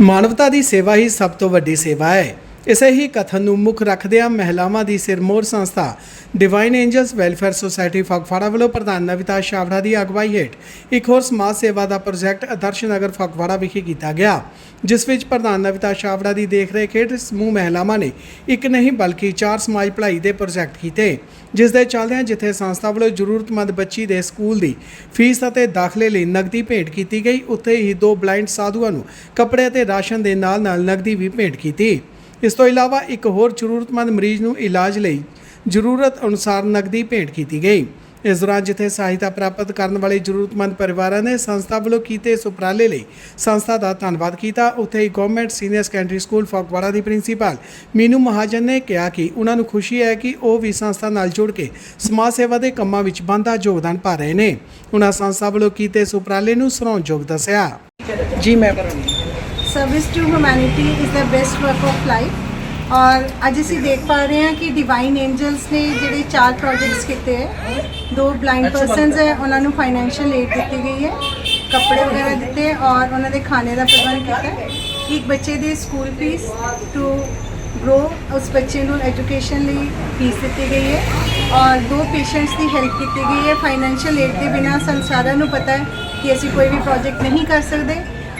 ਮਾਨਵਤਾ ਦੀ ਸੇਵਾ ਹੀ ਸਭ ਤੋਂ ਵੱਡੀ ਸੇਵਾ ਹੈ। ਇਸੇ ਹੀ ਕਥਨ ਨੂੰ ਮੁੱਖ ਰੱਖਦਿਆਂ ਮਹਿਲਾਵਾਂ ਦੀ ਸਿਰਮੋਰ ਸੰਸਥਾ divine angels welfare society Phagwara ਵੱਲੋਂ ਪ੍ਰਧਾਨ ਨਵਿਤਾ ਸ਼ਾਵੜਾ ਦੀ ਅਗਵਾਈ ਹੇਠ ਇੱਕ ਹੋਰ ਸਮਾਜ ਸੇਵਾ ਦਾ ਪ੍ਰੋਜੈਕਟ ਆਦਰਸ਼ ਨਗਰ ਫਗਵਾੜਾ ਵਿਖੇ ਕੀਤਾ ਗਿਆ, ਜਿਸ ਵਿੱਚ ਪ੍ਰਧਾਨ ਨਵਿਤਾ ਸ਼ਾਵੜਾ ਦੀ ਦੇਖਰੇਖ ਹੇਠ ਸਮੂਹ ਮਹਿਲਾਵਾਂ ਨੇ ਇੱਕ ਨਹੀਂ ਬਲਕਿ ਚਾਰ ਸਮਾਜ ਭਲਾਈ ਦੇ ਪ੍ਰੋਜੈਕਟ ਕੀਤੇ, ਜਿਸ ਦੇ ਚੱਲਦਿਆਂ ਜਿੱਥੇ ਸੰਸਥਾ ਵੱਲੋਂ ਜ਼ਰੂਰਤਮੰਦ ਬੱਚੀ ਦੇ ਸਕੂਲ ਦੀ ਫੀਸ ਅਤੇ ਦਾਖਲੇ ਲਈ ਨਗਦੀ ਭੇਂਟ ਕੀਤੀ ਗਈ, ਉੱਥੇ ਹੀ ਦੋ ਬਲਾਈਂਡ ਸਾਧੂਆਂ ਨੂੰ ਕੱਪੜੇ ਅਤੇ ਰਾਸ਼ਨ ਦੇ ਨਾਲ ਨਾਲ ਨਗਦੀ ਵੀ ਭੇਂਟ ਕੀਤੀ। ਇਸ ਤੋਂ ਇਲਾਵਾ ਇੱਕ ਹੋਰ ਜ਼ਰੂਰਤਮੰਦ ਮਰੀਜ਼ ਨੂੰ ਇਲਾਜ ਲਈ ਜ਼ਰੂਰਤ ਅਨੁਸਾਰ ਨਕਦੀ ਭੇਂਟ ਕੀਤੀ ਗਈ। ਇਸ ਦੌਰਾਨ ਜਿੱਥੇ ਸਹਾਇਤਾ ਪ੍ਰਾਪਤ ਕਰਨ ਵਾਲੇ ਜ਼ਰੂਰਤਮੰਦ ਪਰਿਵਾਰਾਂ ਨੇ ਸੰਸਥਾ ਵੱਲੋਂ ਕੀਤੇ ਇਸ ਉਪਰਾਲੇ ਲਈ ਸੰਸਥਾ ਦਾ ਧੰਨਵਾਦ ਕੀਤਾ, ਉੱਥੇ ਹੀ government senior secondary school Phagwara ਦੀ ਪ੍ਰਿੰਸੀਪਲ ਮੀਨੂ ਮਹਾਜਨ ਨੇ ਕਿਹਾ ਕਿ ਉਹਨਾਂ ਨੂੰ ਖੁਸ਼ੀ ਹੈ ਕਿ ਉਹ ਵੀ ਸੰਸਥਾ ਨਾਲ ਜੁੜ ਕੇ ਸਮਾਜ ਸੇਵਾ ਦੇ ਕੰਮਾਂ ਵਿੱਚ ਬੰਦਾ ਯੋਗਦਾਨ ਪਾ ਰਹੇ ਨੇ। ਉਹਨਾਂ ਸੰਸਥਾ ਵੱਲੋਂ ਕੀਤੇ ਇਸ ਉਪਰਾਲੇ ਨੂੰ ਸਰਾਹੁਣਯੋਗ ਦੱਸਿਆ। ਜੀ, ਮੈਂ service to humanity is the best work of life ਔਰ ਅੱਜ ਅਸੀਂ ਦੇਖ ਪਾ ਰਹੇ ਹਾਂ ਕਿ ਡਿਵਾਈਨ ਐਂਜਲਸ ਨੇ ਜਿਹੜੇ ਚਾਰ ਪ੍ਰੋਜੈਕਟਸ ਕੀਤੇ ਹੈ ਦੋ ਬਲਾਈਂਡ ਪਰਸਨਸ ਹੈ ਉਹਨਾਂ ਨੂੰ ਫਾਈਨੈਂਸ਼ੀਅਲ ਏਡ ਦਿੱਤੀ ਗਈ ਹੈ ਕੱਪੜੇ ਵਗੈਰਾ ਦਿੱਤੇ ਔਰ ਉਹਨਾਂ ਦੇ ਖਾਣੇ ਦਾ ਪ੍ਰਬੰਧ ਕੀਤਾ ਇੱਕ ਬੱਚੇ ਦੀ ਸਕੂਲ ਫੀਸ ਟੂ ਗਰੋ ਉਸ ਬੱਚੇ ਨੂੰ ਐਜੂਕੇਸ਼ਨ ਲਈ ਫੀਸ ਦਿੱਤੀ ਗਈ ਹੈ ਔਰ ਦੋ ਪੇਸ਼ੈਂਟਸ ਦੀ ਹੈਲਪ ਕੀਤੀ ਗਈ ਹੈ ਫਾਈਨੈਂਸ਼ੀਅਲ ਏਡ ਦੇ ਬਿਨਾ ਸੰਸਾਰਾਂ ਨੂੰ ਪਤਾ ਹੈ ਕਿ ਅਸੀਂ ਕੋਈ ਵੀ ਪ੍ਰੋਜੈਕਟ ਨਹੀਂ ਕਰ ਸਕਦੇ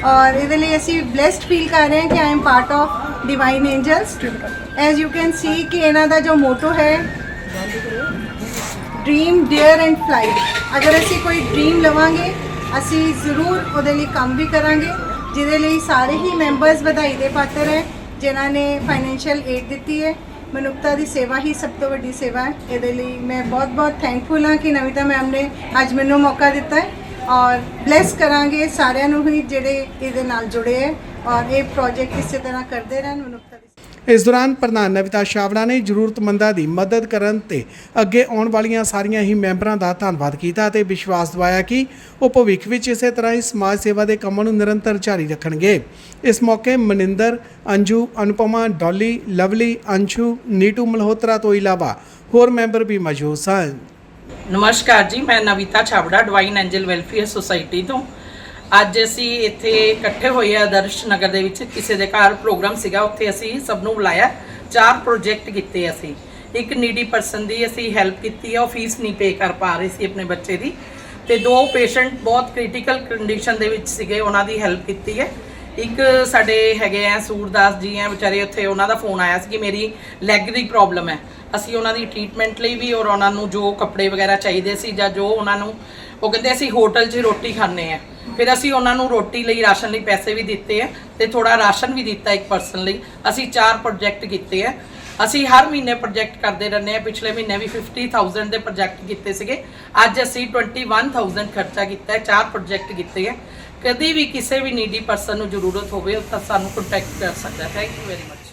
ਔਰ ਇਹਦੇ ਲਈ ਅਸੀਂ ਬlesed ਫੀਲ ਕਰ ਰਹੇ ਹਾਂ ਕਿ I am part of divine angels as you can see ਕਿ ਇਹਨਾਂ ਦਾ ਜੋ ਮੋਟੋ ਹੈ ਡ੍ਰੀਮ ਡੇਅਰ ਐਂਡ ਫਲਾਈ ਅਗਰ ਅਸੀਂ ਕੋਈ ਡ੍ਰੀਮ ਲਵਾਂਗੇ, ਅਸੀਂ ਜ਼ਰੂਰ ਉਹਦੇ ਲਈ ਕੰਮ ਵੀ ਕਰਾਂਗੇ, ਜਿਹਦੇ ਲਈ ਸਾਰੇ ਹੀ ਮੈਂਬਰਸ ਵਧਾਈ ਦੇ ਪਾਤਰ ਹੈ, ਜਿਨ੍ਹਾਂ ਨੇ ਫਾਈਨੈਂਸ਼ੀਅਲ ਏਡ ਦਿੱਤੀ ਹੈ। ਮਨੁੱਖਤਾ ਦੀ ਸੇਵਾ ਹੀ ਸਭ ਤੋਂ ਵੱਡੀ ਸੇਵਾ ਹੈ। ਇਹਦੇ ਲਈ ਮੈਂ ਬਹੁਤ-ਬਹੁਤ ਥੈਂਕਫੁਲ ਹਾਂ ਕਿ ਨਵਿਤਾ ਮੈਮ ਨੇ ਅੱਜ ਮੈਨੂੰ ਮੌਕਾ ਦਿੱਤਾ ਹੈ। ਔਰ ਬlesਸ ਕਰਾਂਗੇ ਸਾਰਿਆਂ ਨੂੰ ਹੀ ਜਿਹੜੇ ਇਹਦੇ ਨਾਲ ਜੁੜੇ ਹੈ ਔਰ ਇਹ ਪ੍ਰੋਜੈਕਟ ਇਸੇ ਤਰ੍ਹਾਂ ਕਰਦੇ ਰਹਿਣ, ਮਨੁੱਖਤਾ ਇਸ ਦੌਰਾਨ ਪ੍ਰਧਾਨ ਨਵਿਤਾ ਸ਼ਾਵੜਾ ਨੇ ਜ਼ਰੂਰਤਮੰਦਾਂ ਦੀ ਮਦਦ ਕਰਨ ਤੇ ਅੱਗੇ ਆਉਣ ਵਾਲੀਆਂ ਸਾਰੀਆਂ ਹੀ ਮੈਂਬਰਾਂ ਦਾ ਧੰਨਵਾਦ ਕੀਤਾ ਅਤੇ ਵਿਸ਼ਵਾਸ ਦਿਵਾਇਆ ਕਿ ਉਹ ਭਵਿੱਖ ਵਿੱਚ ਇਸੇ ਤਰ੍ਹਾਂ ਹੀ ਸਮਾਜ ਸੇਵਾ ਦੇ ਕੰਮਾਂ ਨੂੰ ਨਿਰੰਤਰ ਜਾਰੀ ਰੱਖਣਗੇ। ਇਸ ਮੌਕੇ ਮਨਿੰਦਰ, ਅੰਜੂ, ਅਨੁਪਮਾ, ਡੋਲੀ, ਲਵਲੀ, ਅੰਸ਼ੂ, ਨੀਟੂ ਮਲਹੋਤਰਾ ਤੋਂ ਇਲਾਵਾ ਹੋਰ ਮੈਂਬਰ ਵੀ ਮੌਜੂਦ ਸਨ। ਨਮਸਕਾਰ ਜੀ, ਮੈਂ Navita Chhabra divine angel welfare society ਤੋਂ। ਅੱਜ ਅਸੀਂ ਇੱਥੇ ਇਕੱਠੇ ਹੋਏ ਆ ਆਦਰਸ਼ ਨਗਰ ਦੇ ਵਿੱਚ। ਕਿਸੇ ਦੇ ਘਰ ਪ੍ਰੋਗਰਾਮ ਸੀਗਾ, ਉੱਥੇ ਅਸੀਂ ਸਭ ਨੂੰ ਬੁਲਾਇਆ। ਚਾਰ ਪ੍ਰੋਜੈਕਟ ਕੀਤੇ ਅਸੀਂ। ਇੱਕ ਨੀਡੀ ਪਰਸਨ ਦੀ ਅਸੀਂ ਹੈਲਪ ਕੀਤੀ ਹੈ ਉਹ ਫੀਸ ਨਹੀਂ ਪੇ ਕਰ ਪਾ ਰਹੀ ਸੀ ਆਪਣੇ ਬੱਚੇ ਦੀ। ਤੇ ਦੋ ਪੇਸ਼ੈਂਟ ਬਹੁਤ ਕ੍ਰਿਟੀਕਲ ਕੰਡੀਸ਼ਨ ਦੇ ਵਿੱਚ ਸੀਗੇ, ਉਹਨਾਂ ਦੀ ਹੈਲਪ ਕੀਤੀ ਹੈ। ਇੱਕ ਸਾਡੇ ਹੈਗੇ ਆ ਸੂਰਦਾਸ ਜੀ ਆ, ਵਿਚਾਰੇ ਉੱਥੇ ਉਹਨਾਂ ਦਾ ਫੋਨ ਆਇਆ ਸੀ ਕਿ ਮੇਰੀ ਲੈਗ ਦੀ ਪ੍ਰੋਬਲਮ ਹੈ। ਅਸੀਂ ਉਹਨਾਂ ਦੀ ਟ੍ਰੀਟਮੈਂਟ ਲਈ ਵੀ ਔਰ ਉਹਨਾਂ ਨੂੰ ਜੋ ਕੱਪੜੇ ਵਗੈਰਾ ਚਾਹੀਦੇ ਸੀ ਜਾਂ ਜੋ ਉਹਨਾਂ ਨੂੰ, ਉਹ ਕਹਿੰਦੇ ਅਸੀਂ ਹੋਟਲ 'ਚ ਰੋਟੀ ਖਾਣੇ ਆ। ਫਿਰ ਅਸੀਂ ਉਹਨਾਂ ਨੂੰ ਰੋਟੀ ਲਈ ਰਾਸ਼ਨ ਲਈ ਪੈਸੇ ਵੀ ਦਿੱਤੇ ਆ ਤੇ ਥੋੜਾ ਰਾਸ਼ਨ ਵੀ ਦਿੱਤਾ ਇੱਕ ਪਰਸਨ ਲਈ। ਅਸੀਂ ਚਾਰ ਪ੍ਰੋਜੈਕਟ ਕੀਤੇ ਆ। ਅਸੀਂ ਹਰ ਮਹੀਨੇ ਪ੍ਰੋਜੈਕਟ ਕਰਦੇ ਰਹਿੰਦੇ ਆ। ਪਿਛਲੇ ਮਹੀਨੇ ਵੀ 50000 ਦੇ ਪ੍ਰੋਜੈਕਟ ਕੀਤੇ ਸੀਗੇ। ਅੱਜ ਅਸੀਂ 21000 ਖਰਚਾ ਕੀਤਾ ਹੈ, ਚਾਰ ਪ੍ਰੋਜੈਕਟ ਕੀਤੇ ਆ। ਕਦੇ ਵੀ ਕਿਸੇ ਵੀ ਨੀਡੀ ਪਰਸਨ ਨੂੰ ਜ਼ਰੂਰਤ ਹੋਵੇ ਤਾਂ ਸਾਨੂੰ ਕੰਟੈਕਟ ਕਰ ਸਕਦਾ ਹੈ। Thank you very much